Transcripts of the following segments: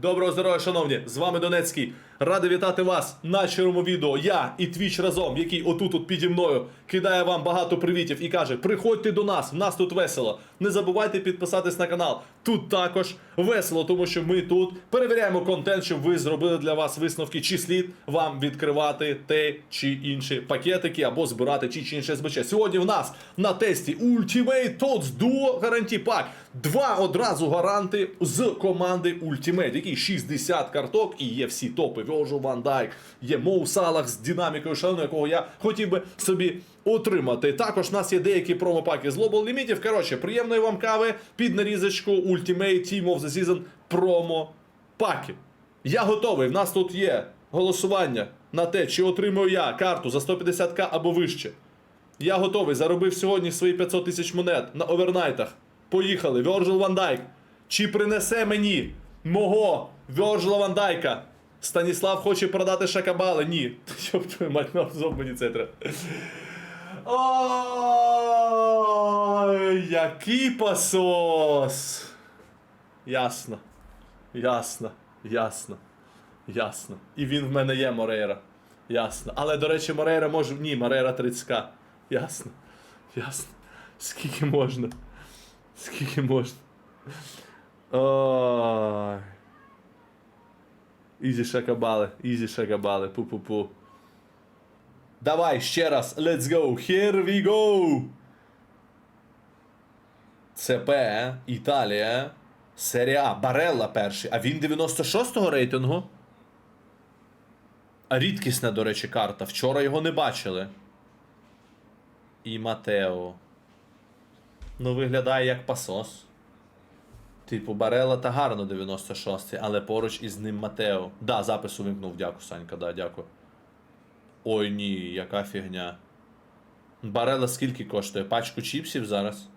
Доброго здоров'я, шановні! З вами Донецький. Радий вітати вас на чорному відео. Я і Твіч разом, який отут от піді мною кидає вам багато привітів і каже: приходьте до нас, в нас тут весело. Не забувайте підписатись на канал. Тут також весело, тому що ми тут перевіряємо контент, щоб ви зробили для вас висновки, чи слід вам відкривати те чи інші пакетики або збирати ті чи інші СБЧ. Сьогодні в нас на тесті Ultimate Tots Duo гарантій пак. Два одразу гаранти з команди Ultimate, які 60 карток і є всі топи. Virgil Van Dijk, є Моу Салах з динамікою шаленою, якого я хотів би собі отримати. Також в нас є деякі промопаки з Global Limitів. Коротше, приємної вам кави під нарізочку Ultimate Team of the Season промо паки. Я готовий. В нас тут є голосування на те, чи отримую я карту за 150к або вище. Я готовий. Заробив сьогодні свої 500 тисяч монет на овернайтах. Поїхали. Virgil Van Dijk. Чи принесе мені мого Virgil Van Dijk? Станіслав хоче продати шакабали. Ні. Щоб твою мать на мені це треба. Який. Ясно. Ясно. Ясно. Ясно. І він в мене є Морейра. Ясно. Але, до речі, Морейра може. Ні, Морейра 30к. Ясно. Ясно. Скільки можна? Скільки можна? Ой. Ізі шакабали, ізі шакабали, пу-пу-пу. Давай ще раз, let's go, here we go! ЦП, Італія, Серія А, Барелла перший, а він 96-го рейтингу. Рідкісна, до речі, карта. Вчора його не бачили. І Матео. Ну, виглядає як пасос. Типу, Барела та гарно 96-й, але поруч із ним Матео. Да, запис увімкнув, дякую, Санька, да, дякую. Ой ні, яка фігня. Барела скільки коштує? Пачку чіпсів зараз.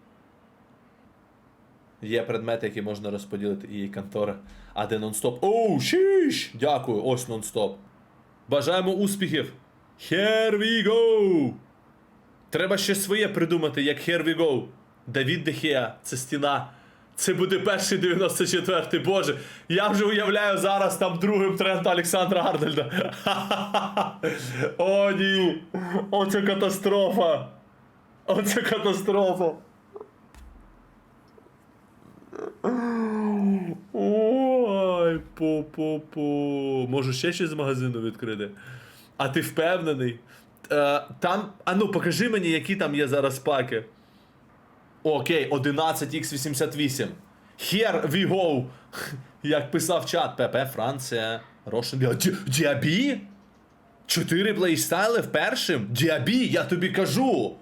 Є предмети, які можна розподілити, і контора. А де нон-стоп? Оу, шіш! Дякую, ось нон-стоп. Бажаємо успіхів! Here we go! Треба щось своє придумати, як Here we go. Давід Дехеа, це стіна. Це буде перший 94-й, боже. Я вже уявляю зараз там другим тренд Олександра Арнольда. О, ні. Оце катастрофа. Оце катастрофа. Ой, по-по-по. Можу ще щось з магазину відкрити. А ти впевнений? Е, там. А ну, покажи мені, які там є зараз паки. Окей, 11x88. Here we go. Як писав чат ПП, Франція, Рошен. Діабі? Чотири плейстайли в першим? Діабі, я тобі кажу.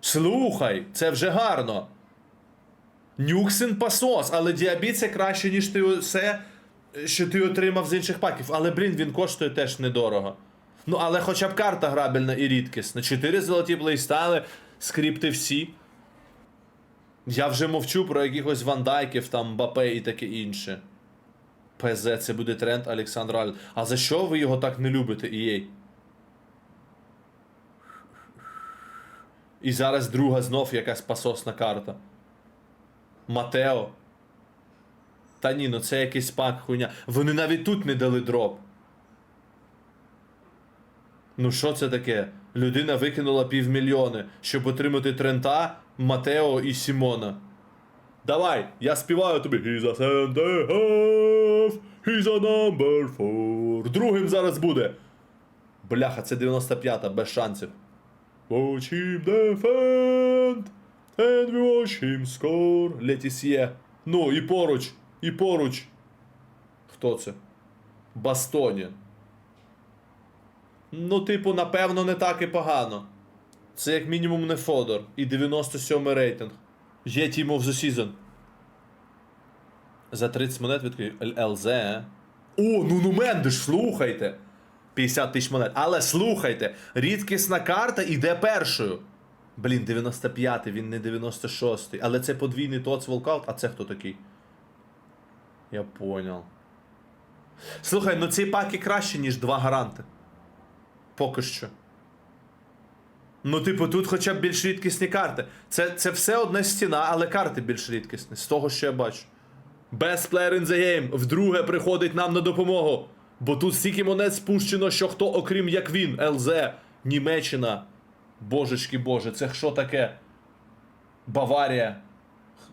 Слухай, це вже гарно. Нюксен пасос, але діабі це краще, ніж ти все, що ти отримав з інших паків. Але, блін, він коштує теж недорого. Ну, але хоча б карта грабельна і рідкісна. Чотири золоті плейстайли, скрипти всі. Я вже мовчу про якихось вандайків, там Бапе і таке інше. ПЗ, це буде тренд Олександр Аль. А за що ви його так не любите, EA? І зараз друга знов якась пасосна карта. Матео. Та ні, ну це якийсь пак хуйня. Вони навіть тут не дали дроп. Ну що це таке? Людина викинула півмільйони, щоб отримати Трента, Матео і Сімона. Давай, я співаю тобі. He's a center half, he's a number four. Другим зараз буде. Бляха, це 95-та, без шансів. Watch him defend, watch him score. Летісьє. Ну, і поруч, і поруч. Хто це? Бастоні. Ну, типу, напевно, не так і погано. Це як мінімум не Фодор. І 97 рейтинг. Є Team of the Season. За 30 монет відкрию ЛЗ. О, ну ну Мендеш, слухайте. 50 тисяч монет. Але слухайте, рідкісна карта іде першою. Блін, 95-й, він не 96-й. Але це подвійний тоц волкаут, а це хто такий? Я понял. Слухай, ну ці паки краще, ніж два гаранти. Поки що. Ну, типу, тут хоча б більш рідкісні карти. Це, це все одна стіна, але карти більш рідкісні. З того, що я бачу. Best player in the game вдруге приходить нам на допомогу. Бо тут стільки монет спущено, що хто, окрім як він, ЛЗ, Німеччина. Божечки боже, це що таке? Баварія.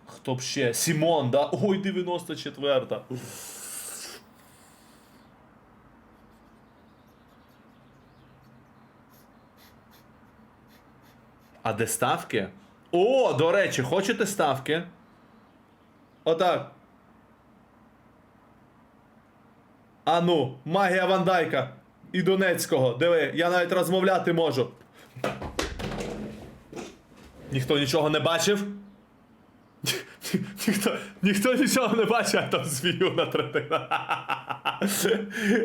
Хто б ще? Сімон, да? Ой, 94-та. А де ставки? О, до речі, хочете ставки? Отак. А ну, магія Вандайка і Донецького. Диви, я навіть розмовляти можу. Ніхто нічого не бачив? Ніхто, ніхто нічого не бачив, а там звію на третина.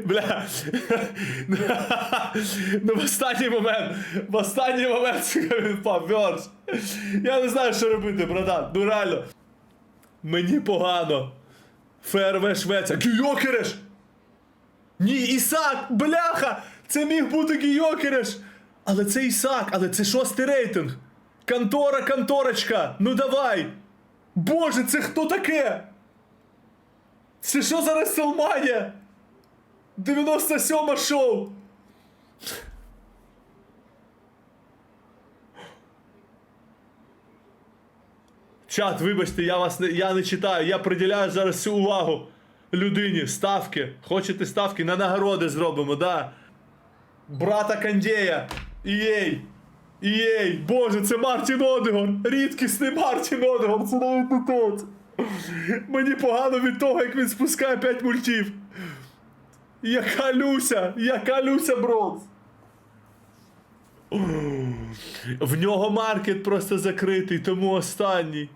Бля. Ну, в останній момент, в останній момент сука, він впав, Я не знаю, що робити, братан. Ну реально. Мені погано. ФРВ Швеція. Гюйокереш! Ні, Ісак! Бляха! Це міг бути Гійокереш! Але це Ісак, але це шостий рейтинг. Контора, конторочка! Ну давай! Боже, це хто таке? Це що за Реселманія? 97 шоу! Чат, вибачте, я вас не, я не читаю. Я приділяю зараз всю увагу людині. Ставки. Хочете ставки? На нагороди зробимо, да. Брата Кандєя. Ієй. Ієй. Боже, це Мартін Одегор. Рідкісний Мартін Одегор. Це навіть не тот. Мені погано від того, як він спускає 5 мультів. Яка Люся! Яка Люся Бронз! В нього маркет просто закритий, тому останній.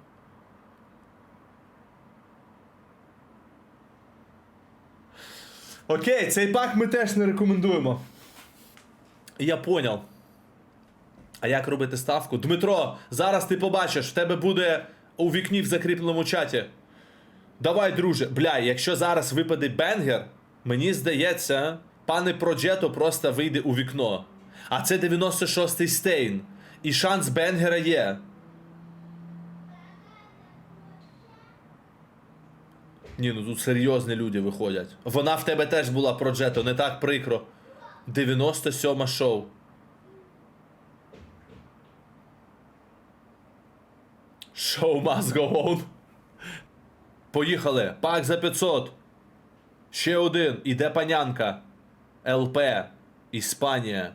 Окей, цей пак ми теж не рекомендуємо. Я поняв. А як робити ставку? Дмитро, зараз ти побачиш, в тебе буде у вікні в закріпленому чаті. Давай, друже. Бля, якщо зараз випаде бенгер, мені здається, пане Проджето просто вийде у вікно. А це 96-й стейн. І шанс бенгера є. Ні, ну тут серйозні люди виходять. Вона в тебе теж була Проджето, не так прикро. 97 шоу. Шоу must go on. Поїхали. Пак за 500. Ще один. Іде панянка. ЛП. Іспанія.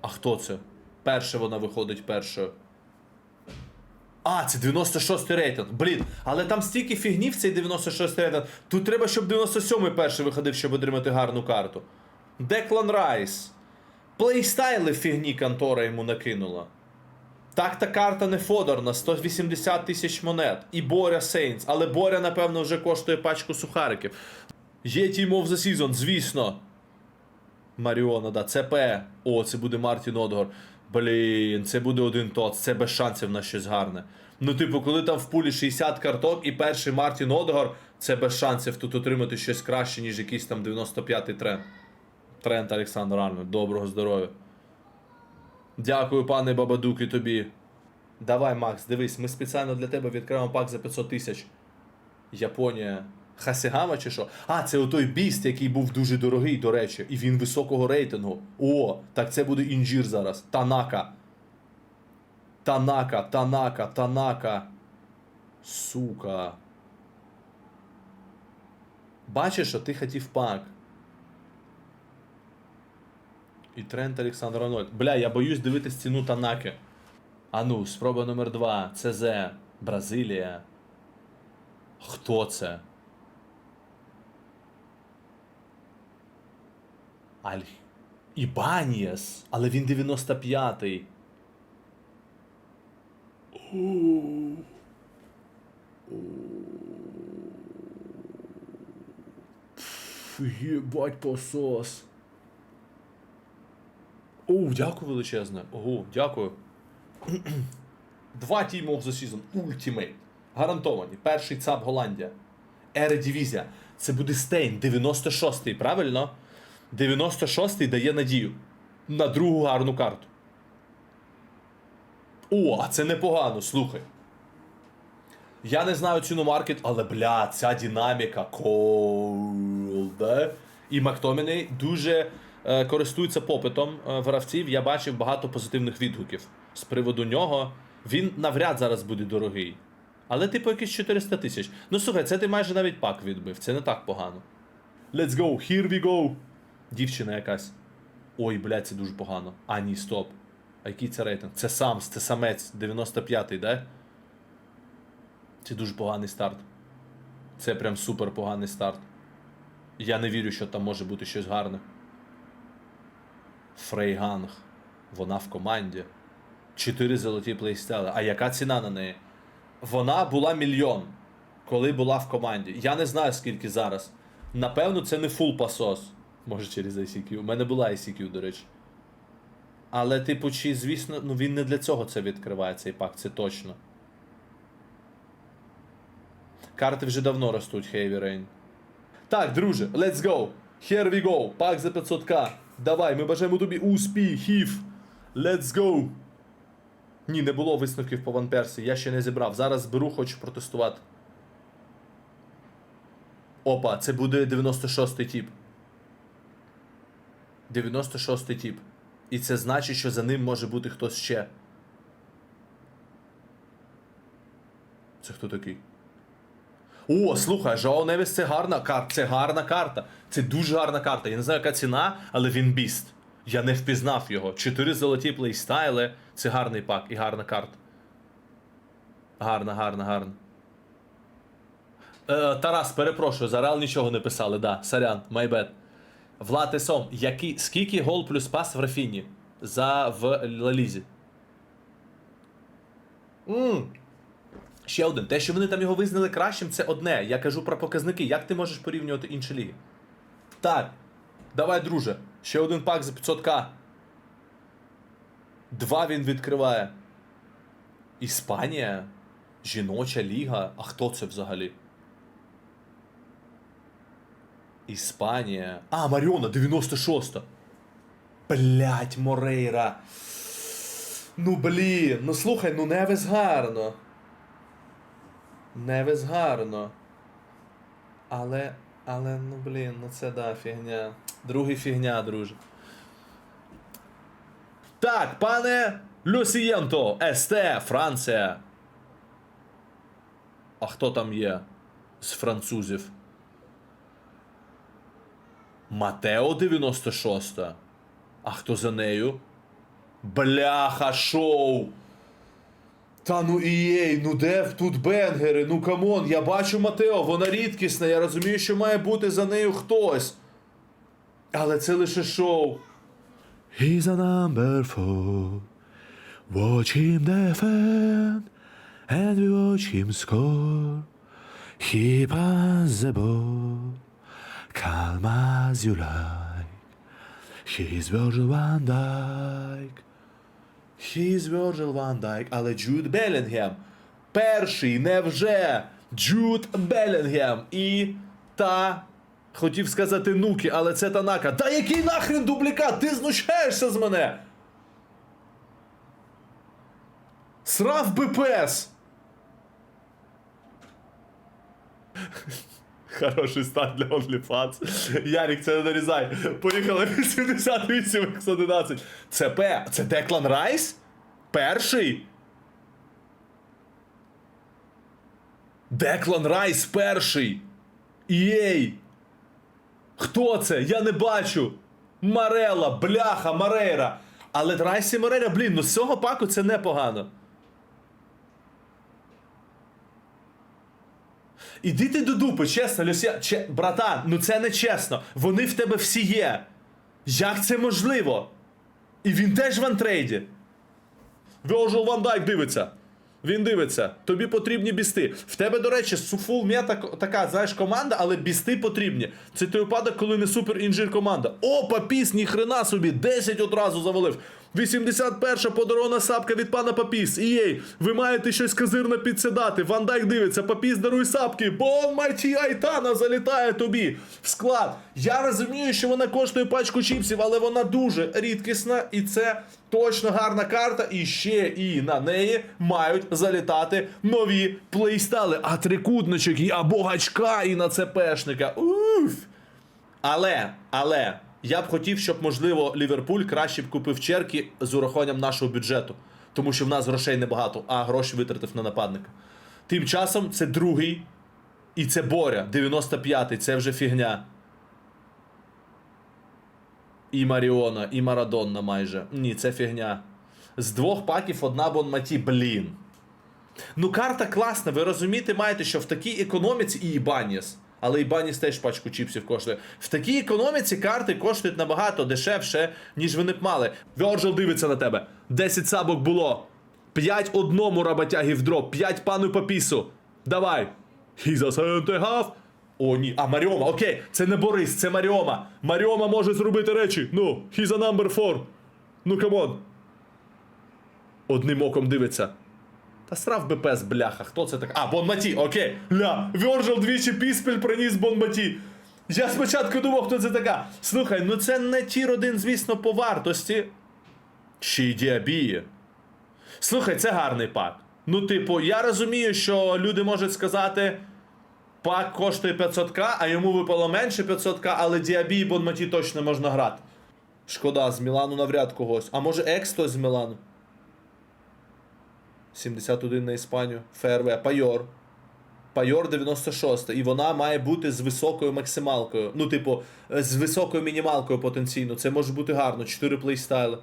А хто це? Перше вона виходить першою. А, це 96 рейтинг. Блін, але там стільки фігні в цей 96 рейтинг. Тут треба, щоб 97-й перший виходив, щоб отримати гарну карту. Деклан Райс. Плейстайли фігні контора йому накинула. Так та карта не Фодор на 180 тисяч монет. І Боря Сейнс. Але Боря, напевно, вже коштує пачку сухариків. Є of the Season, звісно. Маріона, да. ЦП. О, це буде Мартін Одгор. Блін, це буде один тот. Це без шансів на щось гарне. Ну, типу, коли там в пулі 60 карток і перший Мартін Одгор, це без шансів тут отримати щось краще, ніж якийсь там 95-й тренд. Тренд Олександр Арнольд. Доброго здоров'я. Дякую, пане Бабадук, і тобі. Давай, Макс, дивись, ми спеціально для тебе відкриваємо пак за 500 тисяч. Японія. Хасигама чи що? А, це отой біст, який був дуже дорогий, до речі, і він високого рейтингу. О, так це буде інжір зараз. Танака. Танака, Танака, Танака. Сука. Бачиш, що ти хотів пак. І Трент Олександр Арнольд. Бля, я боюсь дивитись ціну Танаки. А ну, спроба номер 2. ЦЗ. Бразилія. Хто це? Аль... Ібанієс. Але він 95-й. О. Пф, Єбать посос. О, дякую величезне. Ого, дякую. Два Team of the Season Ultimate. Гарантовані. Перший ЦАП Голландія. Ередивізія. Це буде Стейн, 96-й, правильно? 96-й дає надію. На другу гарну карту. О, а це непогано, слухай. Я не знаю ціну маркет, але бля, ця динаміка колде. І Мактоміней дуже користується попитом е, гравців. Я бачив багато позитивних відгуків з приводу нього. Він навряд зараз буде дорогий. Але типу якісь 400 тисяч. Ну слухай, це ти майже навіть пак відбив. Це не так погано. Let's go, here we go. Дівчина якась. Ой, блядь, це дуже погано. А, ні, стоп. А який це рейтинг? Це самс, це самець, 95-й, да? Це дуже поганий старт. Це прям супер поганий старт. Я не вірю, що там може бути щось гарне. Фрейганг. Вона в команді. Чотири золоті плейстели. А яка ціна на неї? Вона була мільйон, коли була в команді. Я не знаю, скільки зараз. Напевно, це не фул пасос. Може через ICQ. У мене була ICQ, до речі. Але, типу, чи, звісно, ну він не для цього це відкриває цей пак, це точно. Карти вже давно ростуть, Heavy Rain. Так, друже, let's go. Here we go. Пак за 500к. Давай, ми бажаємо тобі успіхів. Let's go. Ні, не було висновків по Ван Персі, я ще не зібрав. Зараз зберу, хочу протестувати. Опа, це буде 96-й тип. 96-й тип. І це значить, що за ним може бути хтось ще. Це хто такий? О, слухай, Жао Невіс це гарна карта. Це гарна карта. Це дуже гарна карта. Я не знаю, яка ціна, але він біст. Я не впізнав його. Чотири золоті плейстайли. Це гарний пак і гарна карта. Гарна, гарна, гарна. Е, Тарас, перепрошую, за Реал нічого не писали, да. My bad. Влад Сом, який, скільки гол плюс пас в Рафіні за в Лалізі? Ммм. Ще один. Те, що вони там його визнали кращим, це одне. Я кажу про показники. Як ти можеш порівнювати інші ліги? Так. Давай, друже. Ще один пак за 500к. Два він відкриває. Іспанія. Жіноча ліга. А хто це взагалі? Іспанія. А, Маріона, 96-та. Блять, Морейра. Ну блін, ну слухай, ну Невес гарно. Невес гарно. Але. Але, ну блін, ну це да, фігня. Другий фігня, друже. Так, пане Люсієнто, СТ, Франція. А хто там є з французів? Матео 96. А хто за нею? Бляха шоу. Та ну ієй, ну де тут бенгери? Ну камон, я бачу Матео, вона рідкісна, я розумію, що має бути за нею хтось. Але це лише шоу. He's a number four. Watch him defend, and we watch him score. He passes the ball, calm as you like. He's Virgil van He's Virgil Van Dijk, але Джуд Белінгем. Перший, невже? Джуд Белінгем. І та. Хотів сказати нуки, але це Танака. Та який нахрен дублікат? Ти знущаєшся з мене? Срав би пес! Хороший старт для OnlyFans. Ярік, це не нарізай. Поїхали 88 x 11. Це П. Це Деклан Райс? Перший? Деклан Райс перший. Єй. Хто це? Я не бачу. Марела, бляха, Марейра. Але Райс і Марейра, блін, ну з цього паку це непогано. Іди ти до дупи, чесно, Люсія. Че... Братан, ну це не чесно. Вони в тебе всі є. Як це можливо? І він теж в антрейді. Вьожел Ван Дайк дивиться. Він дивиться. Тобі потрібні бісти. В тебе, до речі, суфул мета така, знаєш, команда, але бісти потрібні. Це той випадок, коли не супер інжир команда. Опа, піс, ніхрена собі, 10 одразу завалив. 81 подарована сапка від пана Папіс. Ієй, ви маєте щось казирно підсідати. Ван Дайк дивиться, Папіс даруй сапки. Бон Майті Айтана залітає тобі в склад. Я розумію, що вона коштує пачку чіпсів, але вона дуже рідкісна, і це точно гарна карта. І ще і на неї мають залітати нові плейстайли. А трикутничок, і або гачка, і на ЦПшника. Уф! Але, але, я б хотів, щоб, можливо, Ліверпуль краще б купив черки з урахуванням нашого бюджету. Тому що в нас грошей небагато, а гроші витратив на нападника. Тим часом це другий. І це Боря, 95-й, це вже фігня. І Маріона, і Марадонна майже. Ні, це фігня. З двох паків одна Бонматі, блін. Ну, карта класна, ви розумієте, маєте, що в такій економіці і Ібаніс. Але Ібаніс теж пачку чіпсів коштує. В такій економіці карти коштують набагато дешевше, ніж вони б мали. Вьорджел дивиться на тебе. 10 сабок було. 5 одному роботягі в дроп, 5 пану Папісу. Давай. Half. О, ні. А, Маріома, окей. Це не Борис, це Маріома. Маріома може зробити речі. Ну, he's a number 4. Ну, камон. Одним оком дивиться. Та срав би пес, бляха, хто це так? А, Бонматі, окей. Ля, Вьорджел двічі піспіль приніс Бонматі. Я спочатку думав, хто це така. Слухай, ну це не тір один, звісно, по вартості. Ще й діабії. Слухай, це гарний пак. Ну, типу, я розумію, що люди можуть сказати. Пак коштує 500к, а йому випало менше 500к, але діабії Бонматі точно можна грати. Шкода, з Мілану навряд когось. А може екс хтось з Мілану? 71 на Іспанію. ФРВ. Пайор. Пайор 96. І вона має бути з високою максималкою. Ну, типу, з високою мінімалкою потенційно. Це може бути гарно. 4 плейстайли.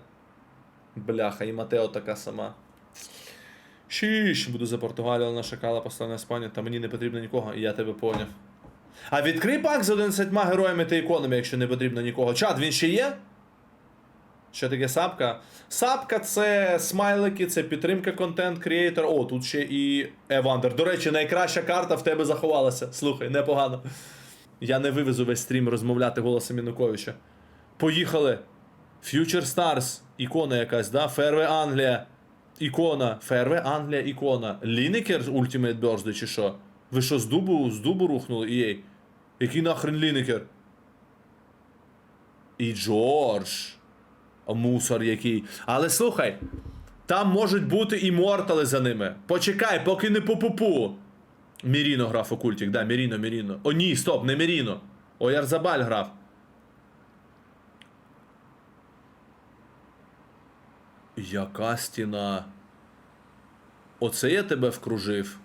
Бляха, і Матео така сама. Шіш, буду за Португалію, але нашакала постане Іспанія, та мені не потрібно нікого, і я тебе поняв. А відкрий пак з 11 героями та іконами, якщо не потрібно нікого. Чат, він ще є? Що таке сапка? Сапка це смайлики, це підтримка контент креатор. О, тут ще і Евандер. До речі, найкраща карта в тебе заховалася. Слухай, непогано. Я не вивезу весь стрім розмовляти голосом Януковича. Поїхали. Future Stars, ікона якась, да? Ферве Англія. Ікона. Ферве Англія, ікона. Лінекер Ultimate Birthday чи що? Ви що, з дубу, з дубу рухнули? Єй. Який нахрен Лінекер? І Джордж. О, Мусор який. Але слухай, там можуть бути імортали за ними. Почекай, поки не пу-пу-пу. Міріно грав окультик, да, Міріно, Міріно. О, ні, стоп, не Міріно. Оярзабаль грав. Яка стіна. Оце я тебе вкружив.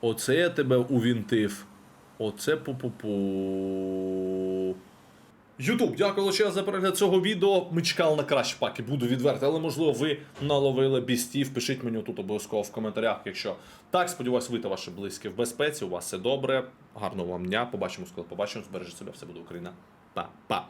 Оце я тебе увінтив. Оце пу-пу-пу. Ютуб, дякую лише за перегляд цього відео. Ми чекали на кращі паки, буду відвертий, але можливо ви наловили бістів. Пишіть мені тут обов'язково в коментарях, якщо так. Сподіваюсь, ви та ваші близькі в безпеці. У вас все добре. Гарного вам дня. Побачимось, коли побачимо. Збережіть себе, все буде Україна. Па-па.